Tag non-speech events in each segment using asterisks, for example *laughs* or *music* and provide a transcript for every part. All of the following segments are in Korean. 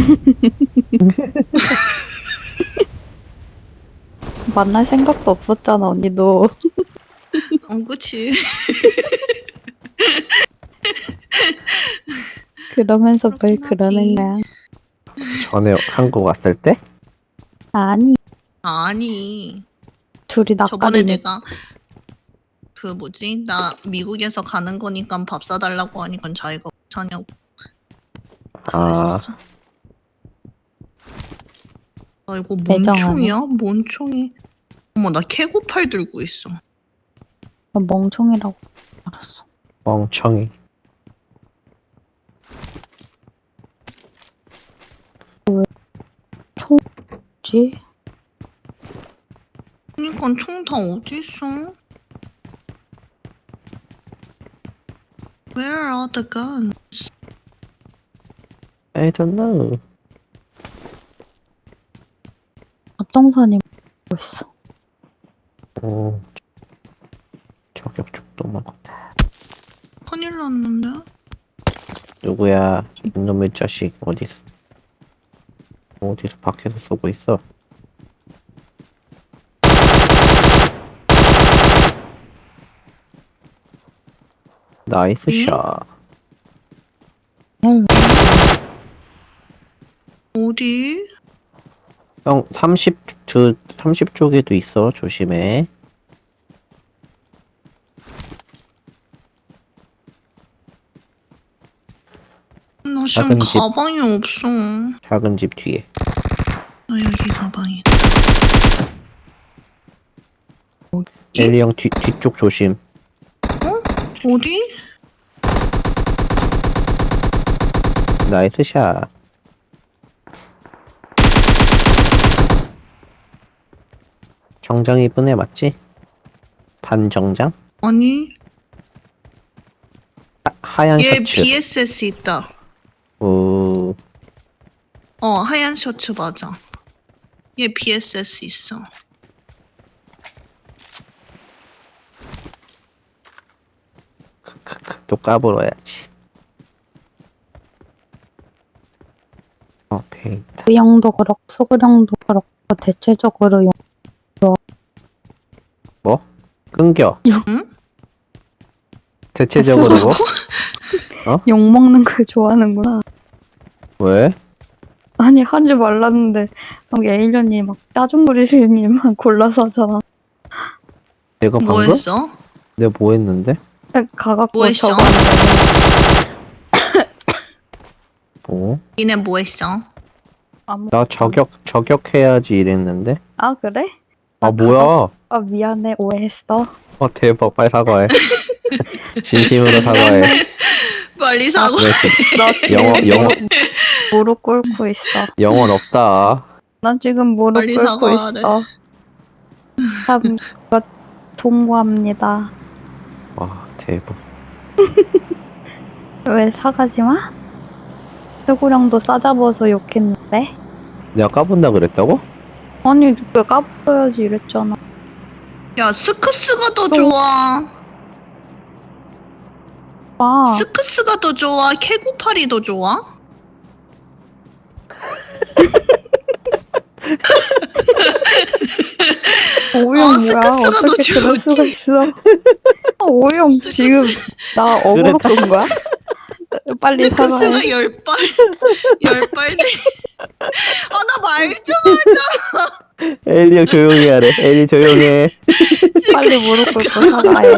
*laughs* 만날 생각도 없었잖아, 언니도. *laughs* 어, 그치. *laughs* 그러면서 뭘 그렇긴 그러는 하지. 거야. 전에 한국 왔을 때? 아니, 아니. 둘이 저번에 낯가리니 내가 그 뭐지? 나 미국에서 가는 거니까 밥 사달라고 하니까 자기가 못하냐고 아, 그랬어. 아 이거 뭔 애정하네. 총이야? 뭔 총이? 어머 나 캐고팔 들고 있어. 멍청이라고 알았어. 멍청이. 뭐지? 그러니까 총 다 어디 있어? Where are the guns? I don't know. 앞동선이 뭐 있어? 오, 저격 쪽도 먹었다. 큰일 났는데? 누구야? 이놈의 자식 어디서? 어디서 밖에서 쏘고 있어? 나이스 응? 샷. 헐, 어디? 형, 30, 저, 30쪽에도 있어. 조심해. 나 지금 작은 집. 가방이 없어. 작은 집 뒤에. 나 여기 가방이. 예? 엘리 형 뒤, 뒤쪽 조심. 어디? 나이스 샷. 정장 입은 애 맞지? 반정장? 아니 하, 하얀 얘 셔츠. BSS 있다. 오, 어 하얀 셔츠 맞아. 얘 BSS 있어. 또 까불어야지. 어, 배 있다. 그 형도 그렇고 소그령도 그렇고 대체적으로 용, 끊겨. 응? 대체적으로 뭐? *laughs* 욕 먹는 걸 좋아하는구나. 왜? 아니 하지 말랐는데 막 에일년이 막 짜증 부리시는 일만 골라서 하잖아. 내가 방금? 뭐 했어? 내가 뭐 했는데? 가갖고 뭐 했어? 저거 뭐? 니네 뭐 했어? 아무 나 저격, 저격해야지 이랬는데? 아 그래? 아, 뭐야? 아 미안해 오해했어. 어, 대박. 빨리 사과해. *laughs* 진심으로 사과해. 빨리 사고. 왜나 지금 영어, 영어, 무릎 꿇고 있어. 영혼 없다. 난 지금 무릎 빨리 꿇고 사과하래. 있어. 참 그거 동무합니다. 와, 대박. *laughs* 왜 사가지 마? 스구령도 싸잡아서 욕했는데? 내가 까본다 그랬다고? 아니 그 까불어야지 이랬잖아. 야 스크스가 더 또- 좋아. 아 스크스가 더 좋아. 캐고팔이 더 좋아? *laughs* 오영 아, 뭐야? 스크스가 어떻게 더 그럴 수가. 있어? *laughs* 아, 오영 지금 나 억울로 끈 거야? *laughs* 빨리 사과해. 스크스가 열 발, 열 발. 아나 말 좀 하자. 엘리 형 조용히 하래. 엘리 조용해. *laughs* 빨리 무릎 꿇고 사과해. *laughs*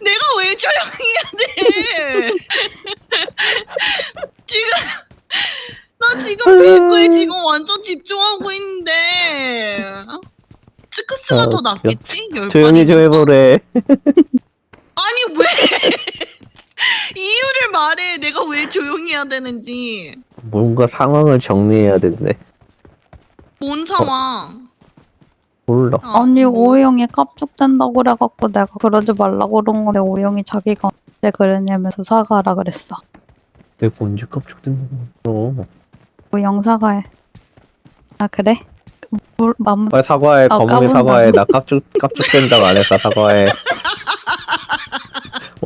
내가 왜 조용히 해야 돼? *laughs* 지금 나 지금 배구에 지금 완전 집중하고 있는데 스크스가 어, 더 낫겠지? 열 조용히 좀. 해보래. 아니 왜 이유를 말해? 내가 왜 조용히 해야 되는지. 뭔가 상황을 정리해야 된대. 뭔 상황? 몰라. 어, 아니 뭐, 오영이 깝죽된다고 그래갖고 내가 그러지 말라고 그런 건데 오영이 자기가 언제 그랬냐면서 사과하라 그랬어. 내가 언제 깜짝 놀랐어. 오영 사과해. 아 그래? 뭘 맘. 빨리 사과해. 아, 거북이 까본다고? 사과해. 나 *laughs* 깜짝, 깜짝 된다고 안 했어. 사과해.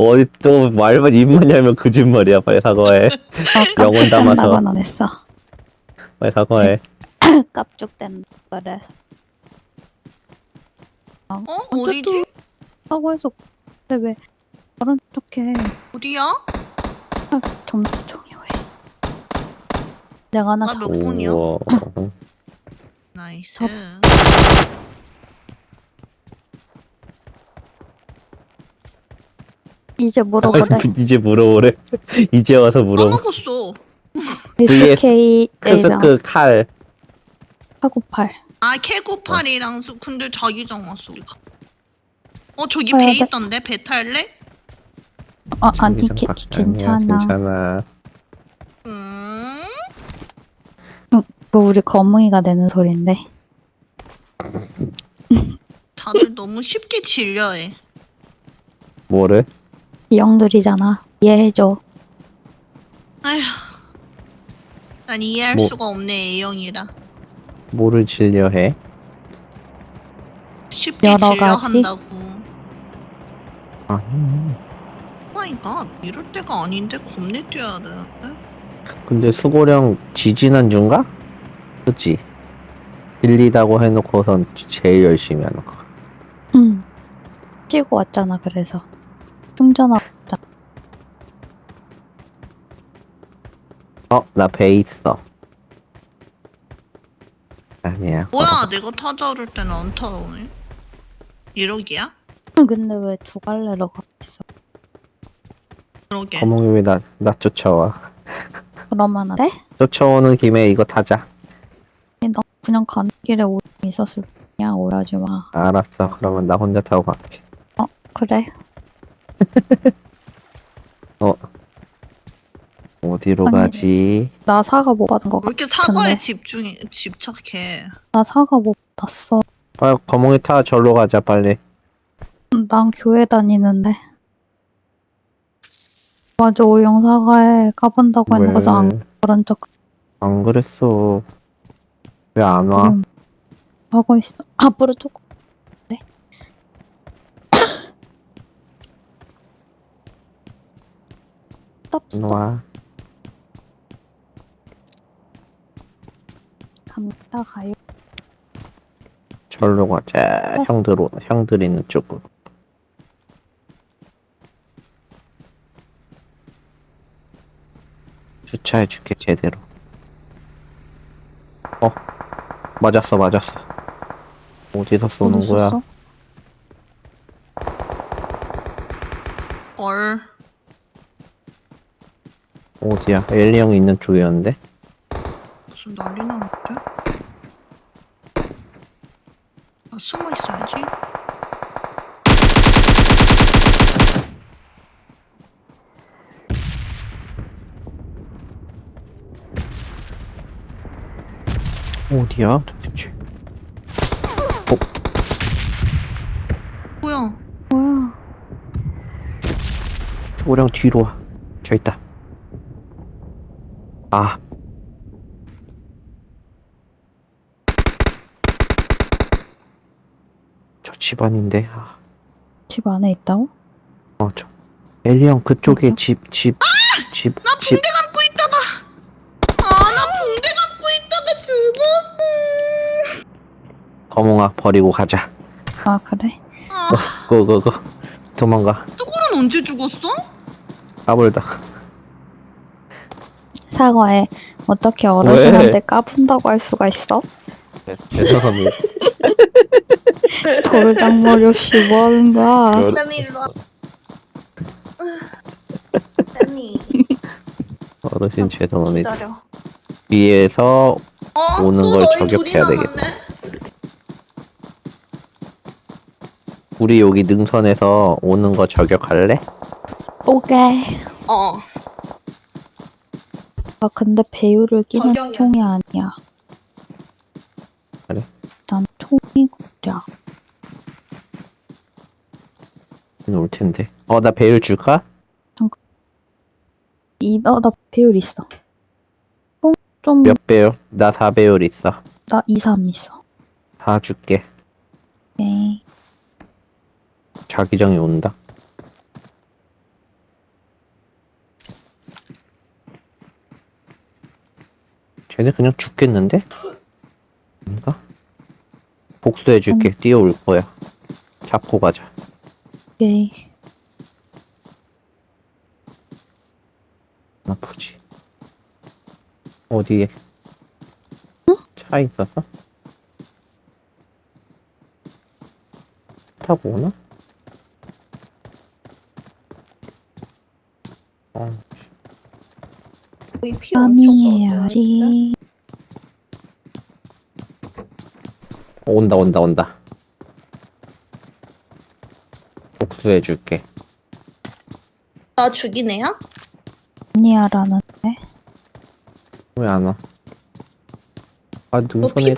어디 또 말만 입만 열면 거짓말이야. 빨리 사과해. 어, *laughs* 영혼 담아서. 깝죽된다고는 안 했어. 빨리 사과해. *laughs* 깝죽된다 그래서. 어? 어디지? 사고해서 근데 왜 그런 척해? 어디야? 좀 조용히 해. 내가 하나 아, 잡몇 분이야? 우와. *laughs* 나이스. *laughs* 이제 물어보래. 이제 *laughs* 물어보래. 이제 와서 물어보. 까먹었어. SKA랑 크스크 칼. 카고팔. 아 캐고팔이랑 수 근데 자기장 왔어 우리가. 어 저기 가야 배 돼. 있던데 배 탈래? 어 아니 자기장 기, 밖에 기, 아니야, 괜찮아. 괜찮아. 음. 그 우리 거뭉이가 내는 소린데. 다들 너무 쉽게 질려해. 뭐를? 이 형들이잖아. 이해해줘. 아휴. 난 이해할 뭐- 수가 없네 A형이라. 뭐를 질려해? 쉽게 여러 질려 가지? 한다고. 아니. 오마이갓 이럴 때가 아닌데 겁내 뛰어야 되는데. 근데 수고령 지지난 중가? 그치? 질리다고 해놓고선 제일 열심히 하는 거. 응. 쉬고 왔잖아. 그래서 왔잖아. 어, 나 배 있어. 아니야. 뭐야 내가 타자를 때는 안 타오네. 이러기야? 근데 왜 두 갈래로 가고 있어? 그러게. 거몽이 왜 나, 나 쫓아와. 그러면 안 돼? 쫓아오는 김에 이거 타자. 너 그냥 가는 길에 오이 있었을 뿐이야. 오해하지 마. 알았어. 그러면 나 혼자 타고 갈게. 그래. *laughs* 어디로 아니, 가지? 나 사과 못 받은 거왜 이렇게 같은데. 사과에 집중해 집착해? 나 사과 못 받았어. 아, 거몽이 타. 절로 가자, 빨리. 난 교회 다니는데. 맞아, 오영 사과에 까본다고 해놓고서 안 왜? 그런 척 안 그랬어. 왜 안 와? 지금 하고 있어. *laughs* 앞으로 조금. 네. 스톱, 안 스톱. 와. 갑니다, 가요. 절로 가자. 됐어. 형들, 오- 형들 있는 쪽으로. 주차해 줄게, 제대로. 어, 맞았어, 맞았어. 어디서 쏘는 거야? 써? 헐. 어디야? 엘리 형 있는 쪽이었는데? 무슨 난리 나는데? 아, 숨어 있어야지. 어디야, 도대체? 뭐야? 뭐야? 소령 뒤로 와. 저 있다. 아. 저 집안인데. 아, 집 안에 있다고? 어, 저. 엘리 형 그쪽에 어디야? 집, 집, 집, 나 집. 붕대 감고 있다가. 아, 나 붕대 감고 있다가 죽었어. 거몽아 버리고 가자. 아, 그래? 아, 고고고. 도망가. 뚜골은 언제 죽었어? 까불다. 사과에 어떻게 어르신한테 까분다고 할 수가 있어? 네, 죄송합니다. 도르장머리 없이 뭐 하는 거야? 일로 와. 어르신 죄송합니다. 기다려. 위에서 어? 오는 또 걸 너희 저격해야 되겠다. 남았네? 우리 여기 능선에서 오는 거 저격할래? 오케이. 어. 아, 근데 배율을 끼는 저격이야. 총이 아니야. 그래? 난 총이 구려. 올 텐데. 어, 나 배율 줄까? 이, 어, 나 배율 있어. 총, 좀, 몇 배율? 나 4배율 있어. 나 2, 3 있어. 다 줄게. 오케이. 자기장이 온다. 쟤네 그냥 죽겠는데? 아닌가? 복수해줄게. 뛰어올 거야. 잡고 가자. 오케이. 아프지. 어디에? 차 있어서? 타고 오나? 어, 거의 피 엄청 떨어졌는데? 밤이해야지. 어, 온다, 온다, 온다. 복수해줄게. 나 애야? 아니야라는데. 왜 안 와? 아, 너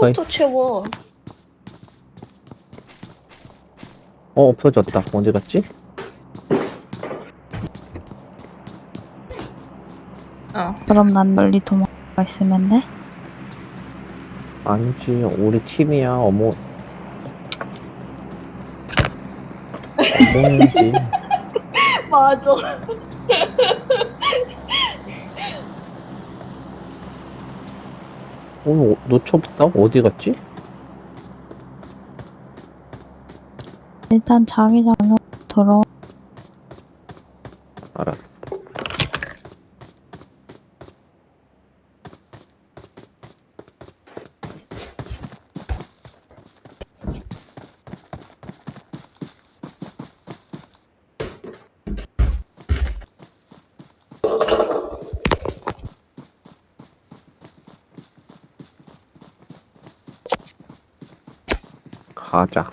있- 피부터 채워. 어, 없어졌다. 어디 갔지? 어. 그럼 난 멀리 도망가 있으면 돼? 아니지, 우리 팀이야, 어머. 어머지. *laughs* 맞아. 오늘 어- 놓쳤다? 어디 갔지? 일단 자기장으로 들어. 알았어. 가자.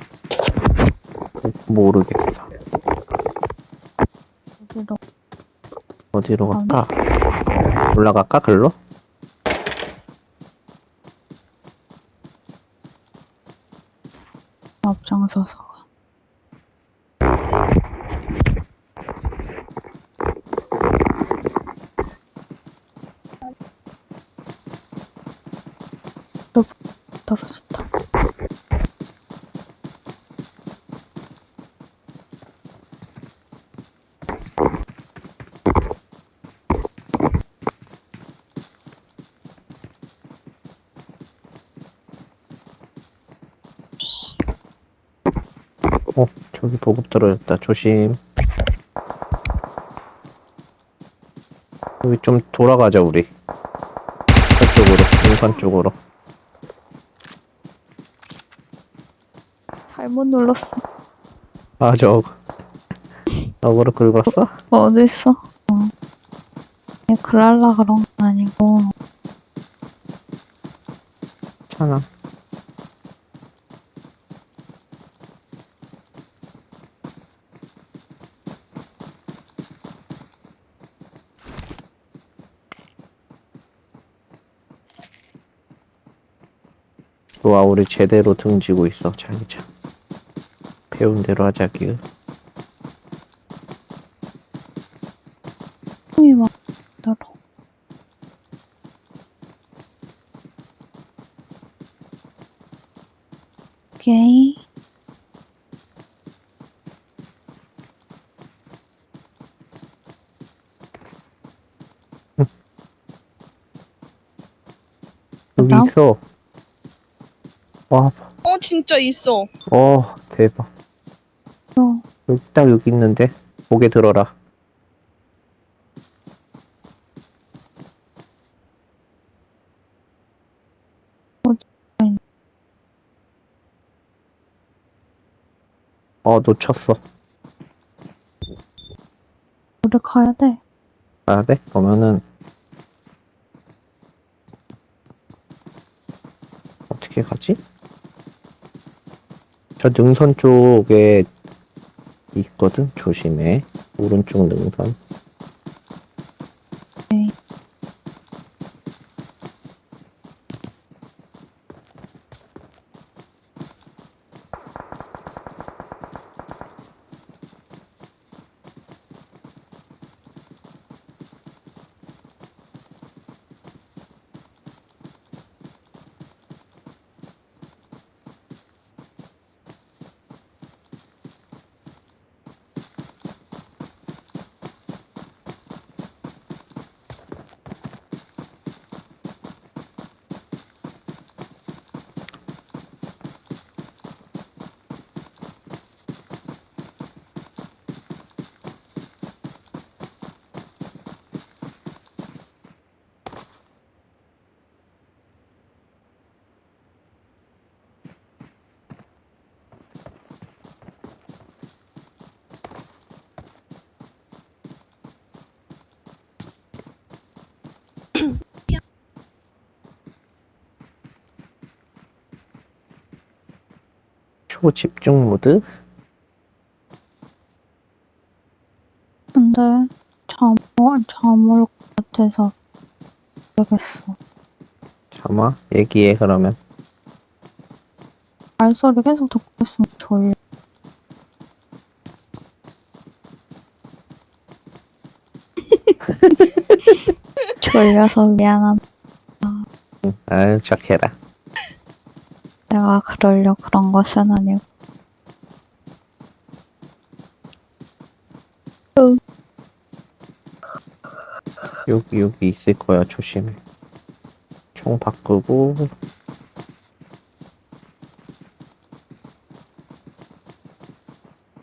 모르겠어. 어디로? 어디로 갈까? 올라갈까, 글로? 앞장서서 가. 또 떨어졌다. 어, 저기 보급 떨어졌다. 조심. 여기 좀 돌아가자, 우리. 저쪽으로, 인산 쪽으로. 잘못 눌렀어. 아, 저, 저거로 긁었어? 어딨어? 어. 그냥 그랄라 그런 건 아니고. 괜찮아. 좋아, 우리 제대로 등지고 있어, 자기장. 배운 대로 하자, 기은. 힘이 막 들어. 오케이. 여기 그다음? 있어. 와, 어 진짜 있어. 어, 대박. 어, 여기 딱 여기 있는데 고개 들어라. 어 놓쳤어. 우리 가야 돼. 가야 돼? 그러면은 어떻게 가지? 저 능선 쪽에 있거든. 조심해. 오른쪽 능선. 초집중 모드? 근데 잠, 잠올 것 같아서 모르겠어. 잠아 얘기해 그러면 말소리 계속 듣고 있으면 졸려. *laughs* 졸려서 미안함. 응, 아유 착해라 내가 그러려 그런 것은 아니고. 여기 여기 있을 거야 조심해 총 바꾸고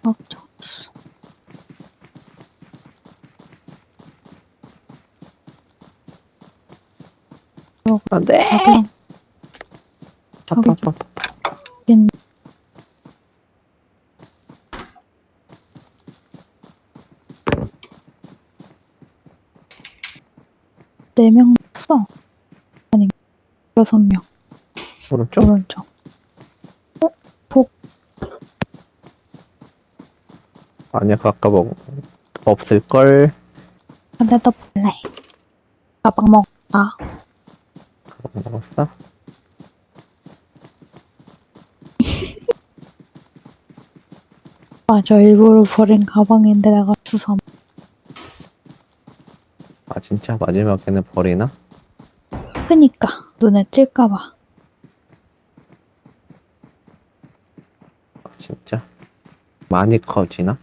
어. 안돼 아, 그냥 저기 있긴. 네명 써. 아니, 여섯 명. 오른쪽 오른쪽. 아니야 그 아까 먹 없을걸 근데도 볼래. 가방 먹다. 먹었어? 맞아, 일부러 버린 가방인데 내가 주섬. 아 진짜 마지막에는 버리나? 크니까 눈에 띌까봐. 아, 진짜 많이 커지나?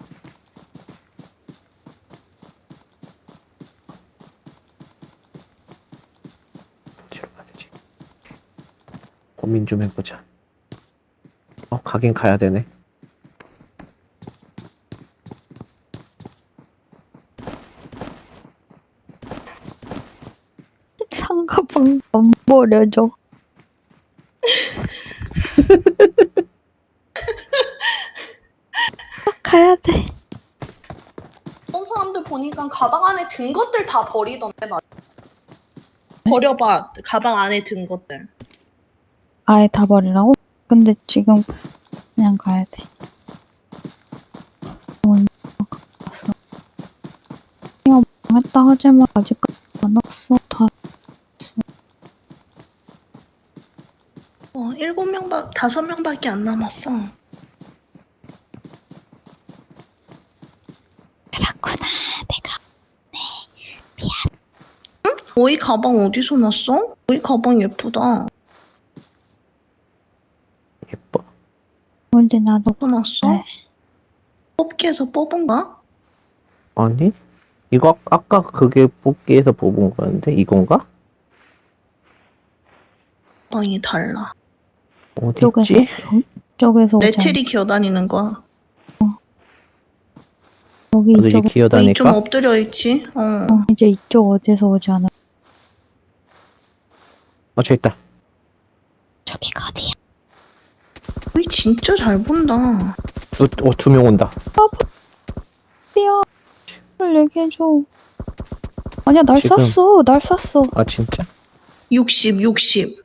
어디로 가야 되지? 고민 좀 해보자 어 가긴 가야 되네 상 가방 안 버려줘. 가야 돼. 어떤 사람들 보니까 가방 안에 든 것들 다 버리던데 맞 버려봐 가방 안에 든 것들 아예 다 버리라고? 근데 지금 그냥 가야 돼. 먼저 갔어. 야, 망했다 하지만 아직까지 안 왔어. 다 어 일곱 명 밖 다섯 명 밖에 안 남았어 그렇구나. 내가 오이 가방 어디서 났어? 오이 가방 예쁘다 예뻐 언제 나도 어디서 났어? 네. 뽑기에서 뽑은가? 아니 이거 아- 아까 그게 뽑기에서 뽑은 거였는데 이건가? 가방이 달라 어디 쪽에서 있지? 쪽에서 오지 않- 레첼이 기어다니는 거야 여기 어디 이쪽 왜 기어다니까? 좀 엎드려 있지? 어. 어, 이제 이쪽 어디서 오지 않아? 어 저기 있다 저기가 어디야? 오이 진짜 잘 본다 두명 온다 어디야? 를 얘기해줘. 아니야 날 지금- 쐈어. 날 쐈어. 아 진짜? 60 60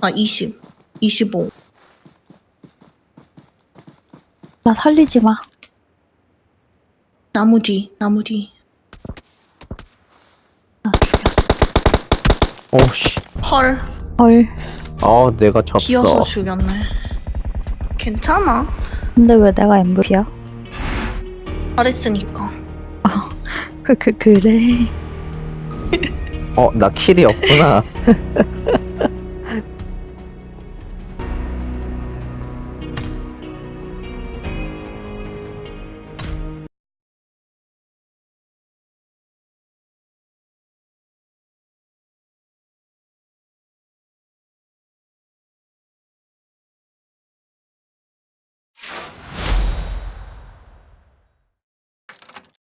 아, 20, 25. 나 살리지 마. 나무 뒤, 나무 뒤. 나 죽였어. 오씨 헐, 헐. 아 내가 졌어 기어서 죽였네. 괜찮아. 근데 왜 내가 MVP야? 잘했으니까. 그, 그, 그래. 어 나 킬이 없구나 *laughs*